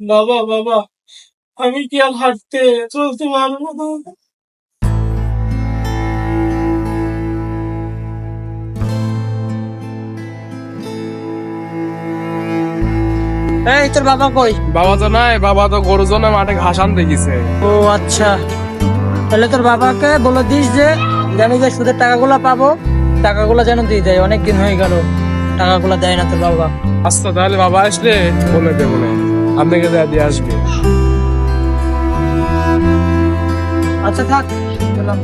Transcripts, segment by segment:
বাবা বাবা আমি কি আর হাঁটতে চলতে পারব না? এই তোর বাবা কই? বাবা তো নাই বাবা তো গরু জন্য মাঠে ঘাস আনতে গেছে। ও আচ্ছা। তাহলে তোর বাবাকে বলে দিস যে জানি যে সুদের টাকাগুলো পাবো টাকাগুলো যেন দিয়ে দেয়। অনেক দিন হয়ে গেল টাকাগুলো দেয় না তোর বাবা। আচ্ছা তাহলে বাবা আসলে বলে দেবো না আপনাকে দেয়া দিয়ে আসবে। আচ্ছা থাক গেলাম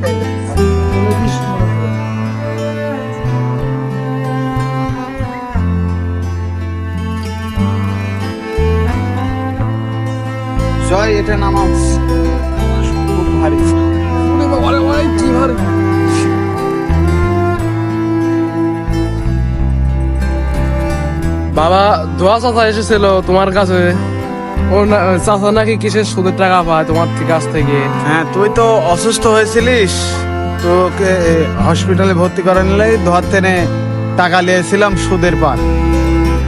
জয় এটা নামাজ খুব ভারী। বাবা দোয়া চাচা এসেছিল তোমার কাছে। ও চাচা নাকি কিসের সুদের টাকা পায় তোমার থেকে কাছ থেকে? হ্যাঁ তুই তো অসুস্থ হয়েছিলিস। তোকে হসপিটালে ভর্তি করে নিলে ধর টাকা নিয়েছিলাম সুদের পার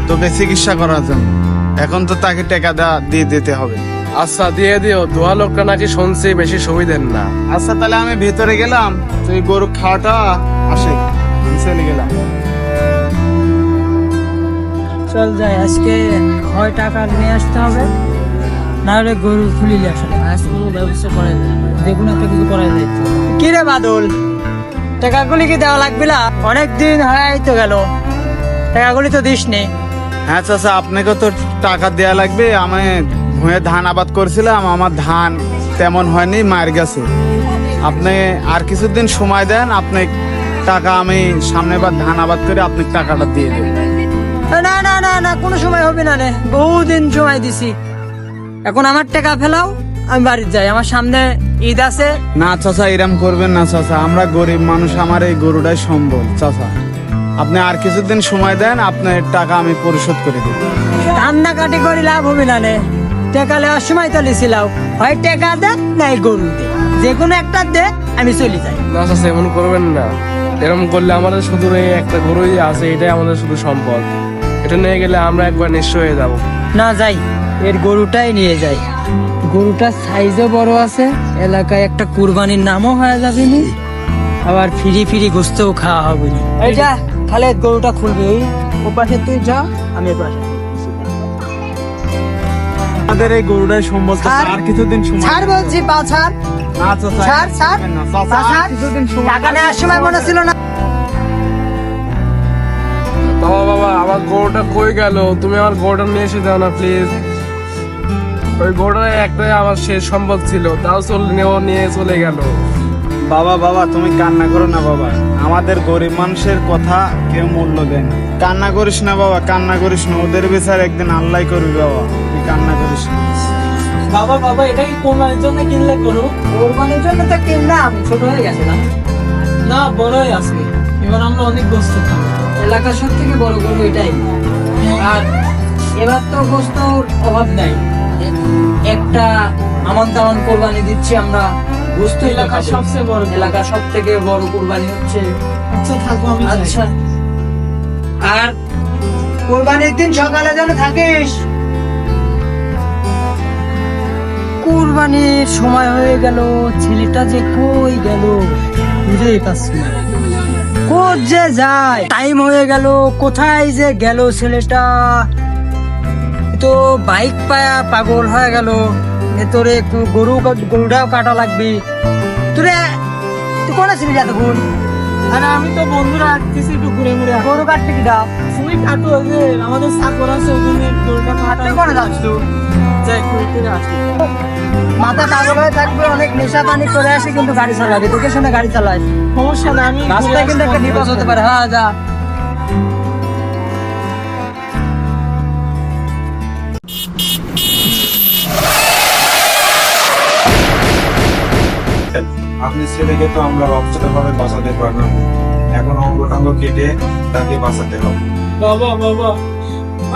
তোকে চিকিৎসা করার জন্য। এখন তো তাকে টাকা দিয়ে দিতে হবে। আচ্ছা দিয়ে দিও। দোয়া লোকটা নাকি শুনছি বেশি সুবিধের না। আচ্ছা তাহলে আমি ভেতরে গেলাম। তুই গরু খাওয়াটা আসে। চলে গেলাম। চল যাই আজকে হয় টাকা নিয়ে আসতে হবে। না হলে গরু খুলিলে আসলে। আজ কোনো ব্যবস্থা করে দেখুন একটা কিছু করা যায় কি রে বাদল? টাকাগুলি কি দেওয়া লাগবে না? অনেক দিন হয় তো গেল। টাকাগুলি তো দিস নি। হ্যাঁ চাচা আপনাকে তো টাকা দেয়া লাগবে। আমি ভুঁয়ে ধান আবাদ করছিলাম। আমার ধান তেমন হয়নি মার গেছে। আপনি আর কিছুদিন সময় দেন। আপনি টাকা আমি সামনে বার ধান আবাদ করে আপনি টাকাটা দিয়ে দেবেন না না না না কোনো সময় হবে না রে বহুদিন সময় দিছি। এখন আমার টাকা ফেলাও আমি বাড়িতে যাই। আমার সামনে ঈদ আছে। না চাচা এরম করবেন না চাচা। আমরা গরিব মানুষ আমার এই গরুটাই সম্বল চাচা। আপনি আর কিছুদিন সময় দেন আপনার টাকা আমি পরিশোধ করে দেব। কান্না কাটি করে লাভ হবে না রে টাকা নেওয়ার সময় তো লিছিলাম। হয় টাকা দে নাই গরু দে। যে কোনো একটা দে আমি চলে যাই। না চাচা এমন করবেন না। এরকম করলে আমাদের শুধু এই একটা গরুই আছে এটাই আমাদের শুধু সম্পদ এটা নিয়ে গেলে আমরা একবার নিঃস্ব হয়ে যাব। না যাই। এর গরুটাই নিয়ে যাই। গরুটার সাইজও বড় আছে এলাকায় একটা কুরবানির নামও হয়ে যাবে নি আবার ফিরি ফিরি গোস্তও খাওয়া হবে নি। এই যা খালে গরুটা খুলবে ওই ও পাশে তুই যা আমি পাশে আমাদের এই গরুটাই ছাড়। আর কিছুদিন সময় ছাড় বলছি পা ছাড়। ছাড়, ছাড়। না, চাচা, পা আর ছাড়। কিছুদিন সময় টাকা নেওয়ার সময় মনে ছিল না। বাবা বাবা আমার গরুটা কই গেল? তুমি আমার গরুটা নিয়ে এসে দাও না প্লিজ ওই গরুটা একটাই আমার শেষ সম্পদ ছিল তাও চলে নিয়ে চলে গেল। বাবা বাবা তুমি কান্না করো না বাবা। আমাদের গরিব মানুষের কথা কেউ মূল্য দেয় না। কান্না করিস না বাবা কান্না করিস না। ওদের বিচার একদিন আল্লাহ করবি বাবা। তুই কান্না করিস না। বাবা বাবা এটা কি কোরবানির জন্য কিনলে করো কোরবানির জন্য তো কিনলাম ছোট হয়ে গেছে না না বড়ই আছে এবার আমরা অনেক গোস্ত খাব। এলাকার সব থেকে বড় গরু এটাই। আর এবার তো গোস্তর অভাব নাই। একটা আমান তামান কোরবানি দিচ্ছি আমরা। গোস্ত এলাকার সবচেয়ে বড় গরু। এলাকার সব থেকে বড় কোরবানি হচ্ছে আচ্ছা থাকো আমি আচ্ছা। আর কোরবানির দিন সকালে যেন থাকিস। কোরবানির সময় হয়ে গেল ছেলেটা যে কই গেল? বুঝেই পাচ্ছি না। কোথ যে যায়? টাইম হয়ে গেল কোথায় যে গেল ছেলেটা? তো বাইক পায়া পাগল হয়ে গেল। ভেতরে একটু গরু গরুটাও কাটা লাগবে। তোরে তুই কোন ছিলি এতক্ষণ? আরে আমি তো বন্ধুরা আসতেছি একটু ঘুরে ঘুরে। গরু কাটতে কি দাও তুমি কাটো যে আমাদের চাকর আছে ওখানে গরুটা কাটা তুই কোনে যাচ্ছ যাই ঘুরে ফিরে আসি। মাথা পাগল হয়ে থাকবে অনেক নেশা পানি করে আসে কিন্তু গাড়ি চালাবে। তোকে শুনে গাড়ি চালায়। সমস্যা না আমি রাস্তায় কিন্তু একটা বিপদ হতে পারে। হ্যাঁ যা। আপনি ছেলেকে তো আমরা ভাবে বাঁচাতে পারলাম। এখন অঙ্গ টঙ্গ কেটে তাকে বাঁচাতে হবে। বাবা বাবা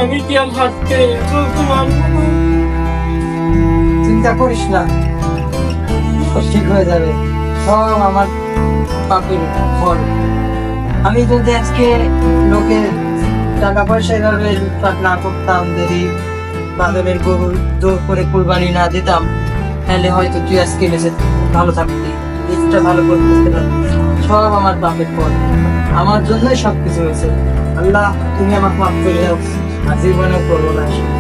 আমি কি আর হাঁটতে চলতে পারব না? চিন্তা করিস না। ঠিক হয়ে যাবে। সব আমার পাপের ফল। আমি যদি আজকে লোকের টাকা পয়সা এভাবে লুটপাট না করতাম যদি বাদলের গরু জোর করে কুরবানি না দিতাম তাহলে হয়তো তুই আজকে বেঁচে ভালো থাকতি। লিস্টটা ভালো করে করতে পারি সব আমার পাপের পর আমার জন্যই সবকিছু হয়েছে। আল্লাহ, তুমি আমাকে মাফ করে দাও। আর করব না।